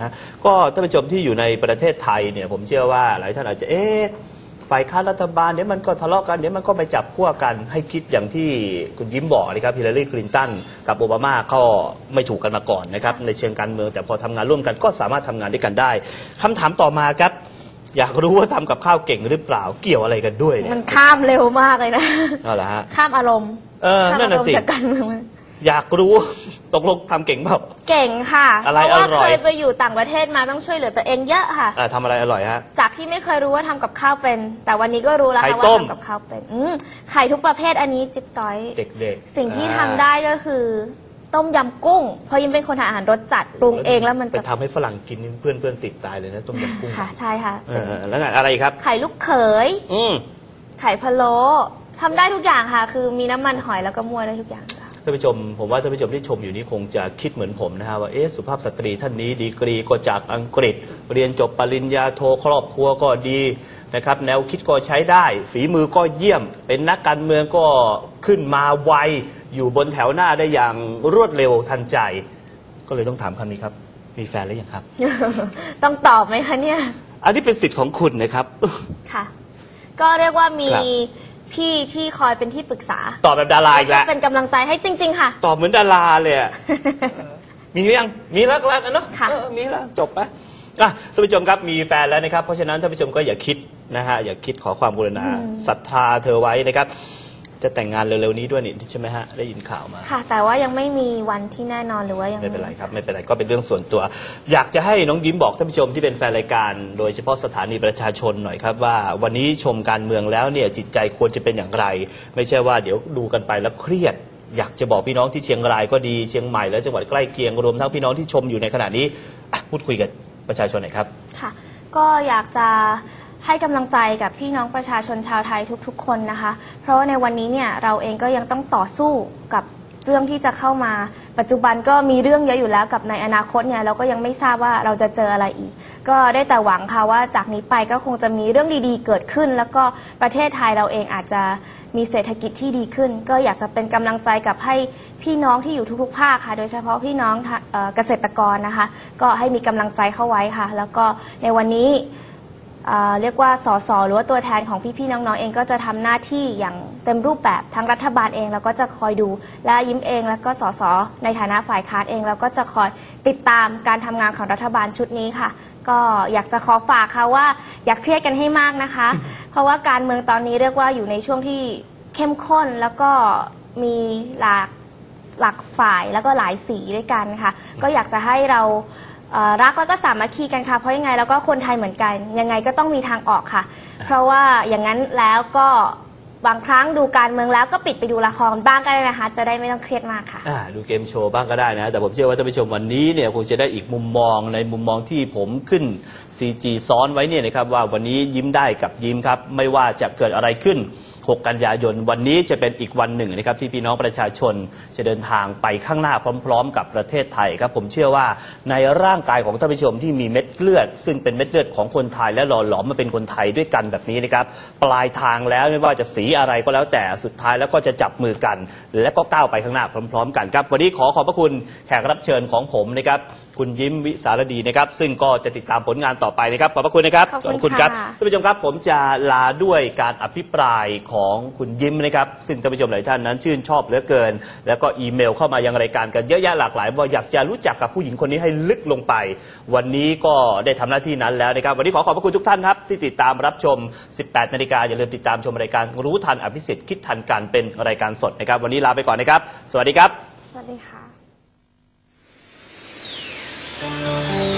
นะก็ท่านผู้ชมที่อยู่ในประเทศไทยเนี่ยผมเชื่อว่าหลายท่านอาจจะเอ๊ะฝ่ายค้านรัฐบาลเดี๋ยวมันก็ทะเลาะกันเดี๋ยวมันก็ไปจับขั้วกันให้คิดอย่างที่คุณยิ้มบอกนะครับฮิลลารีคลินตันกับโอบามาก็ไม่ถูกกันมาก่อนนะครับในเชิงการเมืองแต่พอทำงานร่วมกันก็สามารถทำงานด้วยกันได้คำถามต่อมาครับ อยากรู้ว่าทำกับข้าวเก่งหรือเปล่าเกี่ยวอะไรกันด้วยเนี่มัยนข้ามเร็วมากเลยนะเอาละฮะข้ามอารมณ์เออข้ามนั่นอาน่ะรมสิณ์จากการเมืองมา อยากรู้ ตกลงทำเก่งเปล่า เก่งค่ะอะไรเพราะว่าอร่อย เคยไปอยู่ต่างประเทศมาต้องช่วยเหลือตัวเองเยอะค่ะ อ่าทำอะไรอร่อยฮะ จากที่ไม่เคยรู้ว่าทำกับข้าวเป็น แต่วันนี้ก็รู้แล้วไข่ค่ะว่าต้ม ทำกับข้าวเป็นอืมไข่ทุกประเภทอันนี้จิ๊บจ้อย เด็กๆสิ่งที่อ่าทำได้ก็คือต้มยำกุ้ง เพราะยิมเป็นคนทานอาหารรสจัดปรุงเองแล้วมันไปจะทำให้ฝรั่งกินนี่เพื่อนเพื่อนๆติดตายเลยนะต้มยำกุ้งค่ะใช่ค่ะ เออแล้วไงอะไรอีกครับ ไข่ลูกเขย อืม ไข่พะโล้ทำได้ทุกอย่างค่ะ คือมีน้ำมันหอยแล้วก็มั่วได้ทุกอย่างค่ะท่านผู้ชมผมว่าท่านผู้ชมที่ชมอยู่นี้คงจะคิดเหมือนผมนะฮะว่าเอ๊ะสุภาพสตรีท่านนี้ดีกรีก็จากอังกฤษ เรียนจบปริญญาโทครอบครัวก็ดีนะครับแนวคิดก็ใช้ได้ ฝีมือก็เยี่ยม เป็นนักการเมืองก็ขึ้นมาไวอยู่บนแถวหน้าได้อย่างรวดเร็วทันใจ ก็เลยต้องถามคำนี้ครับ มีแฟนหรือยังครับ ต้องตอบไหมคะเนี่ย อันนี้เป็นสิทธิ์ของคุณนะครับ ค่ะ ก็เรียกว่ามีครับ พี่ที่คอยเป็นที่ปรึกษาตอบแบบดาราอีกแล้วเป็นกำลังใจให้จริง ๆ ค่ะ ตอบเหมือนดาราเลยอะ มีหรือยัง มีแล้วแล้วกันเนาะค่ะ เออมีแล้วจบไปอะท่านผู้ชมครับมีแฟนแล้วนะครับ เพราะฉะนั้นท่านผู้ชมก็อย่าคิดนะฮะอย่าคิดขอความกรุณาศรัทธาเธอไว้นะครับ จะแต่งงานเร็วๆนี้ด้วยนี่ใช่ไหมฮะได้ยินข่าวมาค่ะ แต่ว่ายังไม่มีวันที่แน่นอนหรือว่ายังไม่เป็นไรครับไม่เป็นไรก็เป็นเรื่องส่วนตัว อยากจะให้น้องยิ้มบอกท่านผู้ชมที่เป็นแฟนรายการ โดยเฉพาะสถานีประชาชนหน่อยครับว่า วันนี้ชมการเมืองแล้วเนี่ยจิตใจควรจะเป็นอย่างไร ไม่ใช่ว่าเดี๋ยวดูกันไปแล้วเครียด อยากจะบอกพี่น้องที่เชียงรายก็ดีเชียงใหม่และจังหวัดใกล้เคียงรวมทั้งพี่น้องที่ชมอยู่ในขณะนี้อะพูดคุยกับประชาชนหน่อยครับค่ะ ก็อยากจะ ให้กำลังใจกับพี่น้องประชาชนชาวไทยทุกๆ คนนะคะ เพราะว่าในวันนี้เนี่ยเราเองก็ยังต้องต่อสู้กับเรื่องที่จะเข้ามา ปัจจุบันก็มีเรื่องเยอะอยู่แล้วกับในอนาคตเนี่ยเราก็ยังไม่ทราบว่าเราจะเจออะไรอีก ก็ได้แต่หวังค่ะว่าจากนี้ไปก็คงจะมีเรื่องดีๆ เกิดขึ้น แล้วก็ประเทศไทยเราเองอาจจะมีเศรษฐกิจที่ดีขึ้น ก็อยากจะเป็นกำลังใจกับให้พี่น้องที่อยู่ทุกๆภาคค่ะ โดยเฉพาะพี่น้องเอ่อเกษตรกรนะคะ ก็ให้มีกำลังใจเข้าไว้ค่ะ แล้วก็ในวันนี้ เอ่อเรียกว่าสสหรือว่าตัวแทนของพี่ๆน้องๆเองก็จะทำหน้าที่อย่างเต็มรูปแบบทั้งรัฐบาลเองแล้วก็จะคอยดู และยิ้มเอง แล้วก็สสในฐานะฝ่ายค้านเองแล้วก็จะคอยติดตามการทำงานของรัฐบาลชุดนี้ค่ะก็อยากจะขอฝากค่ะว่าอย่าเครียดกันให้มากนะคะ เพราะว่าการเมืองตอนนี้เรียกว่าอยู่ในช่วงที่เข้มข้นแล้วก็มีหลากหลักฝ่ายแล้วก็หลายสีด้วยกันค่ะ ก็อยากจะให้เราเอ่อรักแล้วก็สามัคคีกันค่ะ เพราะยังไงแล้วก็คนไทยเหมือนกัน ยังไงก็ต้องมีทางออกค่ะ เพราะว่าอย่างนั้นแล้วก็บางครั้งดูการเมืองแล้วก็ปิดไปดูละครบ้างก็ได้นะคะ จะได้ไม่ต้องเครียดมากค่ะ อ่าดูเกมโชว์บ้างก็ได้นะ แต่ผมเชื่อว่าท่านผู้ชมวันนี้เนี่ยคงจะได้อีกมุมมองในมุมมองที่ผมขึ้น CG ซ้อนไว้เนี่ยนะครับว่าวันนี้ยิ้มได้กับยิ้มครับ ไม่ว่าจะเกิดอะไรขึ้น 6 กันยายน วันนี้จะเป็นอีกวันหนึ่งนะครับที่พี่น้องประชาชนจะเดินทางไปข้างหน้าพร้อม ๆ กับประเทศไทยครับผมเชื่อว่าในร่างกายของท่านผู้ชมที่มีเม็ดเลือด ซึ่งเป็นเม็ดเลือดของคนไทยและหล่อหลอมมาเป็นคนไทยด้วยกันแบบนี้นะครับปลายทางแล้วไม่ว่าจะสีอะไรก็แล้วแต่สุดท้ายแล้วก็จะจับมือกัน และก็ก้าวไปข้างหน้าพร้อม ๆ กันครับวันนี้ขอขอบพระคุณแขกรับเชิญของผมนะครับ คุณยิ้มวิสารดีนะครับ ซึ่งก็จะติดตามผลงานต่อไปนะครับ ขอบพระคุณนะครับขอบคุณครับค่ะท่านผู้ชมครับ ผมจะลาด้วยการอภิปรายของคุณยิ้มนะครับ ซึ่งท่านผู้ชมหลายท่านนั้นชื่นชอบเหลือเกิน แล้วก็อีเมลเข้ามายังรายการกันเยอะแยะหลากหลายว่าอยากจะรู้จักกับผู้หญิงคนนี้ให้ลึกลงไป วันนี้ก็ได้ทำหน้าที่นั้นแล้วนะครับ วันนี้ขอขอบพระคุณทุกท่านครับที่ติดตามรับชม 18 นาฬิกาอย่าลืมติดตามชมรายการรู้ทันอภิสิทธิ์คิดทันการเป็นรายการสดนะครับ วันนี้ลาไปก่อนนะครับ สวัสดีครับ สวัสดีค่ะ Música